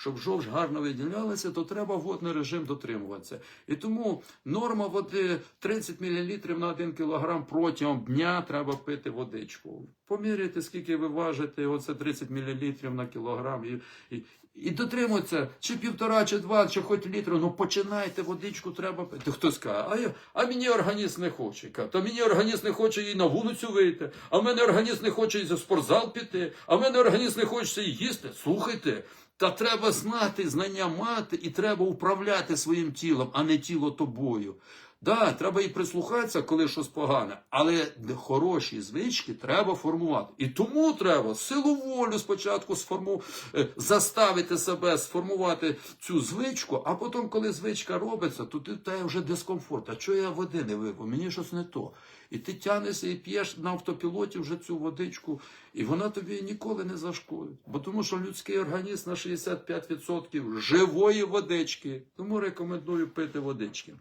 щоб жовч гарно виділялася, то треба водний режим дотримуватися. І тому норма води 30 мл на 1 кг протягом дня треба пити водичку. Поміряйте, скільки ви важите, оце 30 мл на кілограм. І, і, і дотримуйтеся, чи півтора, чи два, чи хоч літру, ну починайте, водичку треба пити. Хтось каже, а, я, а мені організм не хоче. Та мені організм не хоче і на вулицю вийти, а в мене організм не хоче і за спортзал піти, а в мене організм не хоче і їсти. Слухайте. Та треба знати, знання мати, і треба управляти своїм тілом, а не тіло тобою. Да, треба і прислухатися, коли щось погане, але хороші звички треба формувати. І тому треба силу волю спочатку сформу... е, заставити себе сформувати цю звичку, а потім, коли звичка робиться, то ти та вже дискомфорт. А чого я води не випив? Мені щось не то. І ти тянешся і п'єш на автопілоті вже цю водичку, і вона тобі ніколи не зашкодить. Бо тому що людський організм на 65% живої водички. Тому рекомендую пити водички.